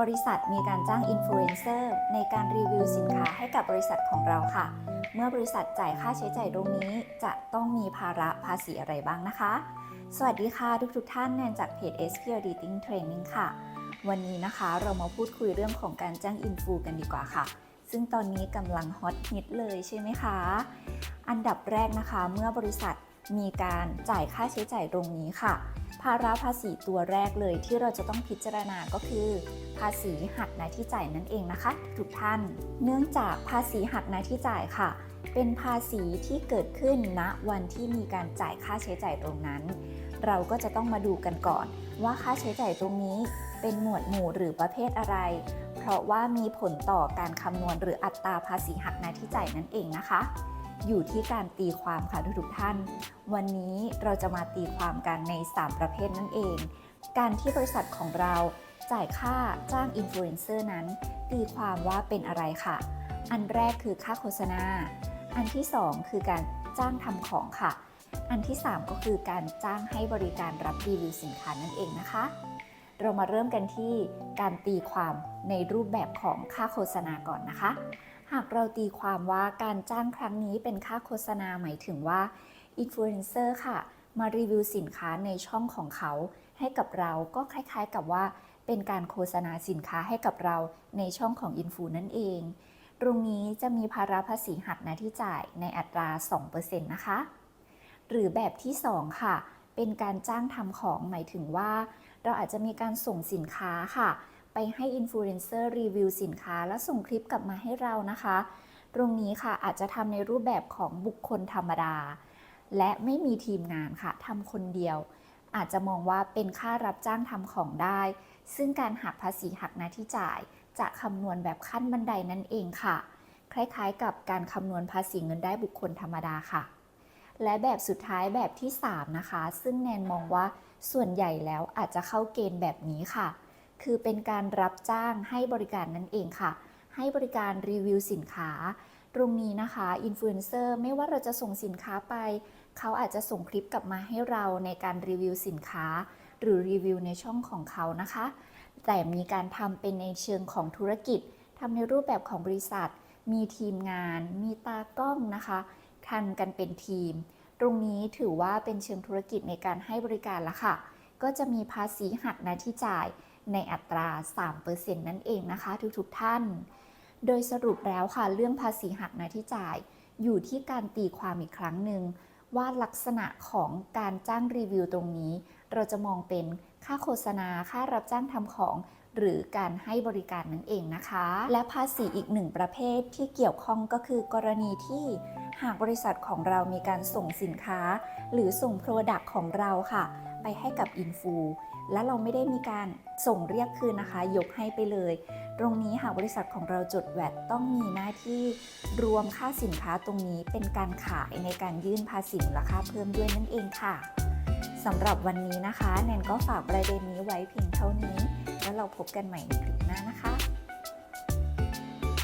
บริษัทมีการจ้างอินฟลูเอนเซอร์ในการรีวิวสินค้าให้กับบริษัทของเราค่ะ เมื่อบริษัทจ่ายค่าใช้จ่ายตรงนี้ จะต้องมีภาระภาษีอะไรบ้างนะคะ สวัสดีค่ะทุกทุกๆท่านแนนจากเพจ SP Auditing Training ค่ะ วันนี้นะคะเรามาพูดคุยเรื่องของการจ้างอินฟูกันดีกว่าค่ะ ซึ่งตอนนี้กำลังฮอตฮิตเลยใช่ไหมคะ อันดับแรกนะคะ เมื่อบริษัท มีการจ่ายค่าใช้จ่ายตรงนี้ค่ะ ภาระภาษีตัวแรกเลยที่เราจะต้องพิจารณาก็คือ ภาษีหักหน้าที่จ่ายนั่นเองนะคะ ทุกท่าน เนื่องจากภาษีหักหน้าที่จ่ายค่ะ เป็นภาษีที่เกิดขึ้นณวันที่มีการจ่ายค่าใช้จ่ายตรงนั้น เราก็จะต้องมาดูกันก่อน ว่าค่าใช้จ่ายตรงนี้เป็นหมวดหมู่หรือประเภทอะไร เพราะว่ามีผลต่อการคำนวณหรืออัตราภาษีหักหน้าที่จ่ายนั่นเองนะคะ อยู่ที่การตีความค่ะทุกๆท่าน วันนี้เราจะมาตีความกันใน 3 ประเภทนั่นเอง การที่บริษัทของเราจ่ายค่าจ้างอินฟลูเอนเซอร์นั้น ตีความว่าเป็นอะไรค่ะ อันแรกคือค่าโฆษณา อันที่ 2 คือการจ้างทำของค่ะ อันที่ 3 ก็คือการจ้างให้บริการรับรีวิวสินค้านั่นเองนะคะ เรามาเริ่มกันที่การตีความในรูปแบบของค่าโฆษณาก่อนนะคะ หากเราตีความว่าการจ้างครั้งนี้เป็นค่าโฆษณาหมายถึงว่าอินฟลูเอนเซอร์ค่ะ มารีวิวสินค้าในช่องของเขา ให้กับเราก็คล้ายๆกับว่า เป็นการโฆษณาสินค้าให้กับเราในช่องของอินฟูนั่นเอง ตรงนี้จะมีภาระภาษีหักหน้าที่จ่ายในอัตรา 2%นะคะ หรือแบบที่ 2 ค่ะ เป็นการจ้างทำของหมายถึงว่า เราอาจจะมีการส่งสินค้าค่ะ ไปให้อินฟลูเอนเซอร์รีวิวสินค้า แล้วส่งคลิปกลับมาให้เรานะคะ ตรงนี้ค่ะอาจจะทำในรูปแบบของบุคคลธรรมดา และไม่มีทีมงานค่ะทำคนเดียว อาจจะมองว่าเป็นค่ารับจ้างทำของได้ ซึ่งการหักภาษีหักหน้าที่จ่าย จะคำนวณแบบขั้นบันไดนั่นเองค่ะ คล้ายๆ กับการคำนวณภาษีเงินได้บุคคลธรรมดาค่ะและแบบสุดท้ายแบบที่ 3 นะคะ ซึ่งแนนมองว่าส่วนใหญ่แล้วอาจจะเข้าเกณฑ์แบบนี้ค่ะ คือเป็นการรับจ้างให้บริการนั่นเองค่ะ ให้บริการรีวิวสินค้า ตรงนี้นะคะอินฟลูเอนเซอร์ไม่ว่าเราจะส่งสินค้าไป เขาอาจจะส่งคลิปกลับมาให้เราในการรีวิวสินค้า หรือรีวิวในช่องของเขานะคะ แต่มีการทำเป็นในเชิงของธุรกิจทำในรูปแบบของบริษัท มีทีมงาน มีตากล้องนะคะทำกันเป็นทีม ตรงนี้ถือว่าเป็นเชิงธุรกิจในการให้บริการละค่ะ ก็จะมีภาษีหักหน้าที่จ่าย ในอัตรา 3%นั่นเองนะคะทุกๆท่าน โดยสรุปแล้วค่ะเรื่องภาษีหักหน้าที่จ่าย อยู่ที่การตีความอีกครั้งหนึ่งว่าลักษณะของการจ้างรีวิวตรงนี้ เราจะมองเป็นค่าโฆษณาค่ารับจ้างทำของ หรือการให้บริการนั่นเองนะคะ และภาษีอีกหนึ่งประเภทที่เกี่ยวข้องก็คือกรณีที่หากบริษัทของเรามีการส่งสินค้า หรือส่งโปรดักต์ของเราค่ะ ไปให้กับอินฟูและเราไม่ได้มีการส่งเรียกคืนนะคะ ยกให้ไปเลย ตรงนี้หากบริษัทของเราจดแวดต้องมีหน้าที่รวมค่าสินค้าตรงนี้เป็นการขายในการยื่นภาษีมูลค่าเพิ่มด้วยนั่นเองค่ะสำหรับวันนี้นะคะ แนนก็ฝากประเด็นนี้ไว้เพียงเท่านี้ แล้วเราพบกันใหม่ในคลิปหน้านะคะ